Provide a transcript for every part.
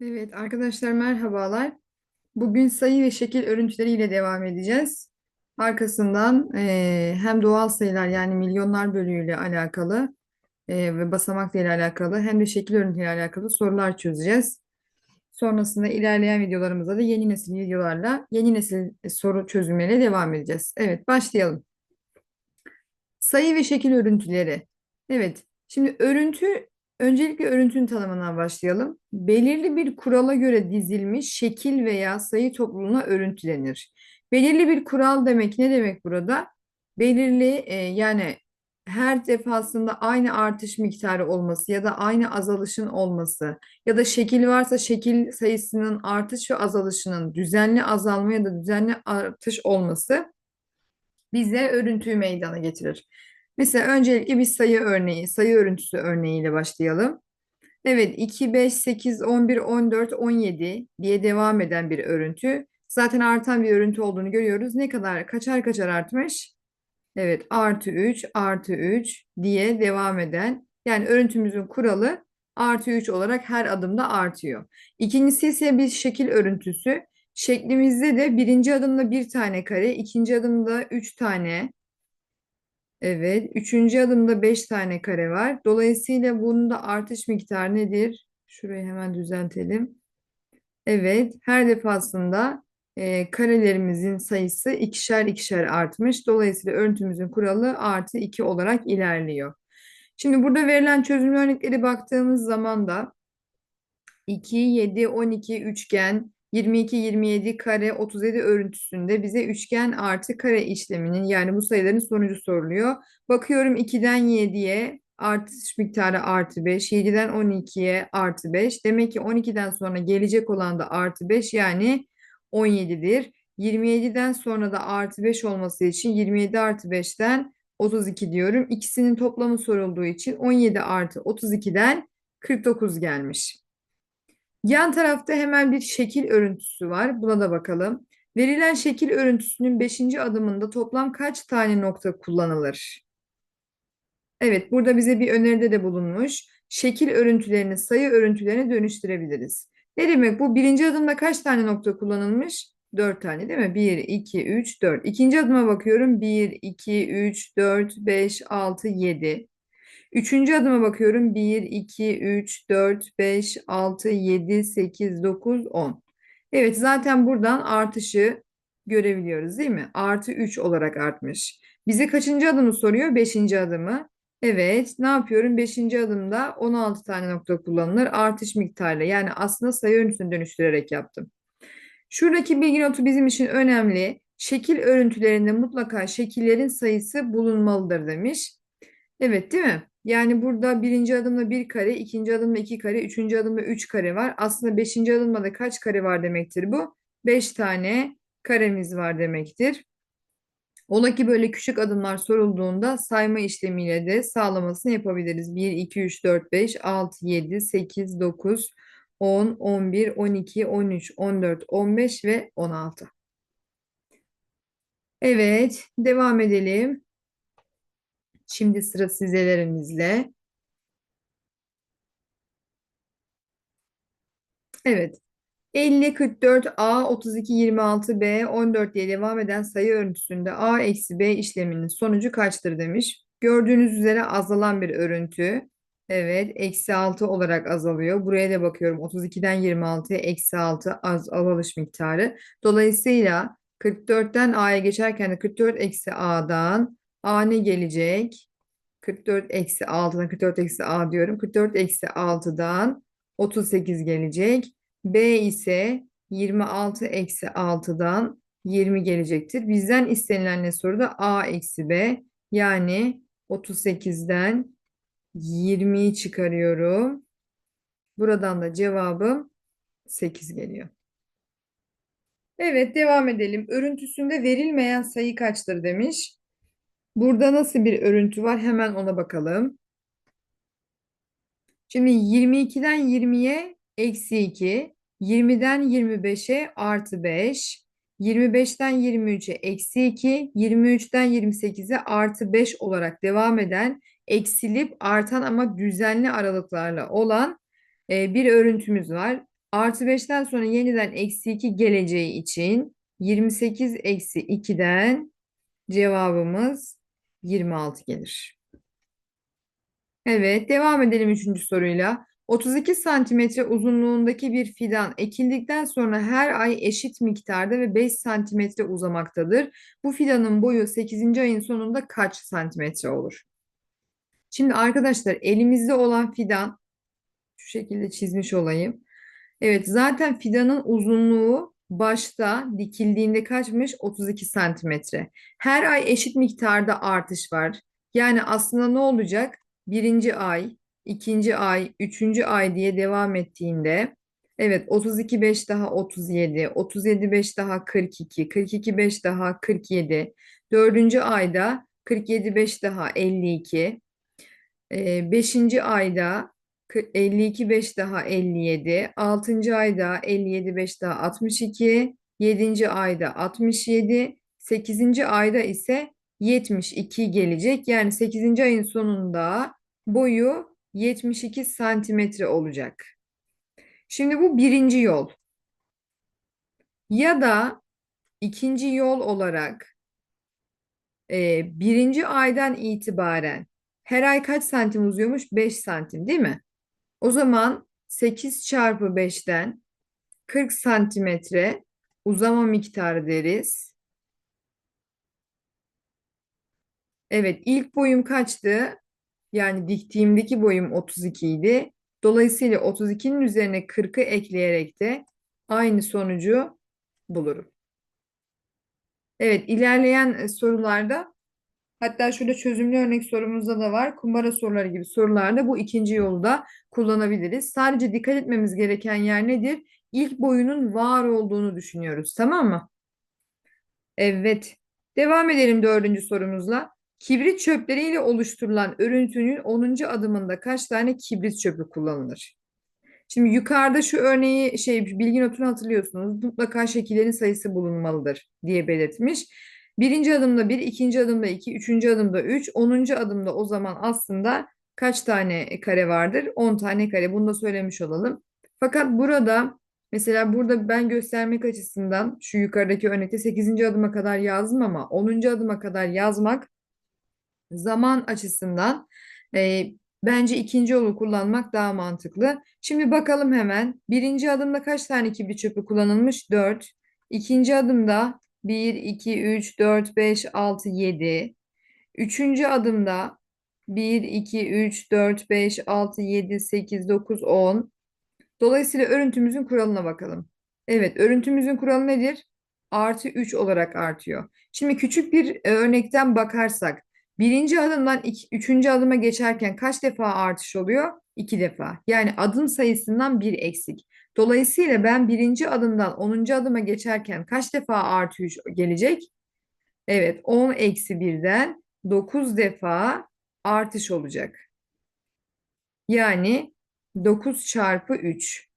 Evet arkadaşlar merhabalar. Bugün sayı ve şekil örüntüleriyle devam edeceğiz. Arkasından eee, hem doğal sayılar yani milyonlar bölüğüyle alakalı eee, ve basamakla ile alakalı hem de şekil örüntüyle alakalı sorular çözeceğiz. Sonrasında ilerleyen videolarımızda da yeni nesil videolarla yeni nesil e, soru çözümleriyle devam edeceğiz. Evet başlayalım. Sayı ve şekil örüntüleri. Evet, şimdi örüntü, öncelikle örüntünün tanımından başlayalım. Belirli bir kurala göre dizilmiş şekil veya sayı topluluğuna örüntü denir. Belirli bir kural demek ne demek burada? Belirli e, yani her defasında aynı artış miktarı olması ya da aynı azalışın olması ya da şekil varsa şekil sayısının artış ve azalışının düzenli azalma ya da düzenli artış olması bize örüntüyü meydana getirir. Mesela öncelikle bir sayı örneği, sayı örüntüsü örneğiyle başlayalım. Evet 2, 5, 8, 11, 14, 17 diye devam eden bir örüntü. Zaten artan bir örüntü olduğunu görüyoruz. Ne kadar kaçar kaçar artmış? Evet artı 3 artı 3 diye devam eden yani örüntümüzün kuralı artı 3 olarak her adımda artıyor. İkincisi ise bir şekil örüntüsü. Şeklimizde de birinci adımda bir tane kare, ikinci adımda üç tane, evet, üçüncü adımda beş tane kare var. Dolayısıyla bunun da artış miktarı nedir? Şurayı hemen düzeltelim. Evet, her defasında e, karelerimizin sayısı ikişer ikişer artmış. Dolayısıyla örüntümüzün kuralı artı 2 olarak ilerliyor. Şimdi burada verilen çözüm örnekleri baktığımız zaman da 2, 7, 12 üçgen, 22, 27 kare, 37 örüntüsünde bize üçgen artı kare işleminin yani bu sayıların sonucu soruluyor. Bakıyorum 2'den 7'ye artış miktarı artı 5, 7'den 12'ye artı 5. Demek ki 12'den sonra gelecek olan da artı 5 yani 17'dir. 27'den sonra da artı 5 olması için 27 artı 5'ten 32 diyorum. İkisinin toplamı sorulduğu için 17 artı 32'den 49 gelmiş. Yan tarafta hemen bir şekil örüntüsü var. Buna da bakalım. Verilen şekil örüntüsünün 5. adımında toplam kaç tane nokta kullanılır? Evet, burada bize bir öneride de bulunmuş. Şekil örüntülerini sayı örüntülerine dönüştürebiliriz. Ne demek bu? Birinci adımda kaç tane nokta kullanılmış? 4 tane değil mi? 1, 2, 3, 4. İkinci adıma bakıyorum. 1, 2, 3, 4, 5, 6, 7. Üçüncü adıma bakıyorum. 1, 2, 3, 4, 5, 6, 7, 8, 9, 10. Evet zaten buradan artışı görebiliyoruz değil mi? Artı 3 olarak artmış. Bize kaçıncı adımı soruyor? Beşinci adımı. Evet ne yapıyorum? Beşinci adımda 16 tane nokta kullanılır. Artış miktarıyla yani aslında sayı örüntüsünü dönüştürerek yaptım. Şuradaki bilgi notu bizim için önemli. Şekil örüntülerinde mutlaka şekillerin sayısı bulunmalıdır demiş. Evet değil mi? Yani burada birinci adımda bir kare, ikinci adımda iki kare, üçüncü adımda üç kare var. Aslında beşinci adımda da kaç kare var demektir bu? Beş tane karemiz var demektir. Ola ki böyle küçük adımlar sorulduğunda sayma işlemiyle de sağlamasını yapabiliriz. 1, 2, 3, 4, 5, 6, 7, 8, 9, 10, 11, 12, 13, 14, 15 ve 16. Evet, devam edelim. Şimdi sıra sizelerimizle. Evet. 50, 44, A, 32, 26, B, 14 diye devam eden sayı örüntüsünde A eksi B işleminin sonucu kaçtır demiş. Gördüğünüz üzere azalan bir örüntü. Evet, eksi 6 olarak azalıyor. Buraya da bakıyorum. 32'den 26'ya eksi 6 az azalış miktarı. Dolayısıyla 44'ten A'ya geçerken de 44 eksi A'dan A ne gelecek? 44 eksi 6'dan 44 eksi A diyorum. 44 eksi 6'dan 38 gelecek. B ise 26 eksi 6'dan 20 gelecektir. Bizden istenilen ne soruda? A eksi B. Yani 38'den 20'yi çıkarıyorum. Buradan da cevabım 8 geliyor. Evet devam edelim. Örüntüsünde verilmeyen sayı kaçtır demiş. Burada nasıl bir örüntü var? Hemen ona bakalım. Şimdi 22'den 20'ye eksi 2, 20'den 25'e artı 5, 25'ten 23'e eksi 2, 23'ten 28'e artı 5 olarak devam eden, eksilip artan ama düzenli aralıklarla olan e, bir örüntümüz var. Artı 5'ten sonra yeniden eksi 2 geleceği için 28 eksi 2'den cevabımız 26 gelir. Evet, devam edelim üçüncü soruyla. 32 santimetre uzunluğundaki bir fidan ekildikten sonra her ay eşit miktarda ve 5 santimetre uzamaktadır. Bu fidanın boyu 8. ayın sonunda kaç santimetre olur? Şimdi arkadaşlar elimizde olan fidan şu şekilde çizmiş olayım. Evet zaten fidanın uzunluğu başta dikildiğinde kaçmış? 32 santimetre. Her ay eşit miktarda artış var. Yani aslında ne olacak? Birinci ay, ikinci ay, üçüncü ay diye devam ettiğinde evet 32 5 daha 37, 37 5 daha 42, 42 5 daha 47, dördüncü ayda 47 5 daha 52, ee, beşinci ayda 52 5 daha 57, 6. ayda 57 5 daha 62, 7. ayda 67, 8. ayda ise 72 gelecek. Yani 8. ayın sonunda boyu 72 santimetre olacak. Şimdi bu birinci yol. Ya da ikinci yol olarak e, birinci aydan itibaren her ay kaç santim uzuyormuş? 5 santim değil mi? O zaman 8 çarpı 5'ten 40 santimetre uzama miktarı deriz. Evet ilk boyum kaçtı? Yani diktiğimdeki boyum 32 idi. Dolayısıyla 32'nin üzerine 40'ı ekleyerek de aynı sonucu bulurum. Evet ilerleyen sorularda Hatta şurada çözümlü örnek sorumuzda da var. Kumbara soruları gibi sorularda bu ikinci yolu da kullanabiliriz. Sadece dikkat etmemiz gereken yer nedir? İlk boyunun var olduğunu düşünüyoruz. Tamam mı? Evet. Devam edelim dördüncü sorumuzla. Kibrit çöpleriyle oluşturulan örüntünün 10. adımında kaç tane kibrit çöpü kullanılır? Şimdi yukarıda şu örneği şey bilgi notunu hatırlıyorsunuz. Mutlaka şekillerin sayısı bulunmalıdır diye belirtmiş. Birinci adımda bir, ikinci adımda iki, üçüncü adımda üç, onuncu adımda o zaman aslında kaç tane kare vardır? On tane kare. Bunu da söylemiş olalım. Fakat burada mesela burada ben göstermek açısından şu yukarıdaki örnekte sekizinci adıma kadar yazdım ama onuncu adıma kadar yazmak zaman açısından e, bence ikinci yolu kullanmak daha mantıklı. Şimdi bakalım hemen. Birinci adımda kaç tane kibrit çöpü kullanılmış? Dört. İkinci adımda 1, 2, 3, 4, 5, 6, 7. Üçüncü adımda 1, 2, 3, 4, 5, 6, 7, 8, 9, 10. Dolayısıyla örüntümüzün kuralına bakalım. Evet, örüntümüzün kuralı nedir? Artı 3 olarak artıyor. Şimdi küçük bir e, örnekten bakarsak, birinci adımdan iki, üçüncü adıma geçerken kaç defa artış oluyor? İki defa. Yani adım sayısından bir eksik. Dolayısıyla ben birinci adımdan onuncu adıma geçerken kaç defa artı 3 gelecek? Evet 10 eksi 1'den 9 defa artış olacak. Yani 9 çarpı 3.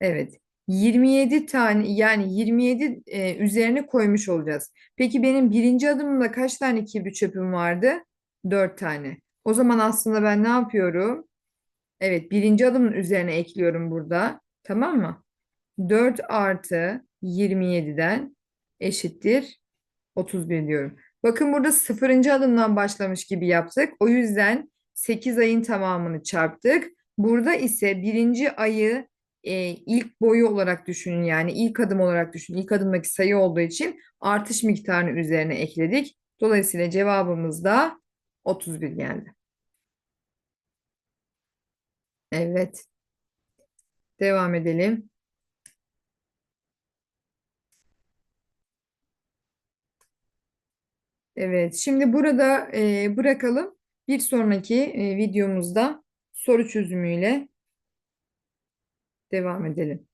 Evet 27 tane yani 27 e, üzerine koymuş olacağız. Peki benim birinci adımımda kaç tane kibrit çöpüm vardı? 4 tane. O zaman aslında ben ne yapıyorum? Evet birinci adımın üzerine ekliyorum burada. Tamam mı? 4 artı 27'den eşittir 31 diyorum. Bakın burada sıfırıncı adımdan başlamış gibi yaptık. O yüzden 8 ayın tamamını çarptık. Burada ise birinci ayı e, ilk boyu olarak düşünün yani ilk adım olarak düşünün. İlk adımdaki sayı olduğu için artış miktarını üzerine ekledik. Dolayısıyla cevabımız da 31 geldi. Evet. Devam edelim. Evet. Şimdi burada e, bırakalım. Bir sonraki e, videomuzda soru çözümüyle devam edelim.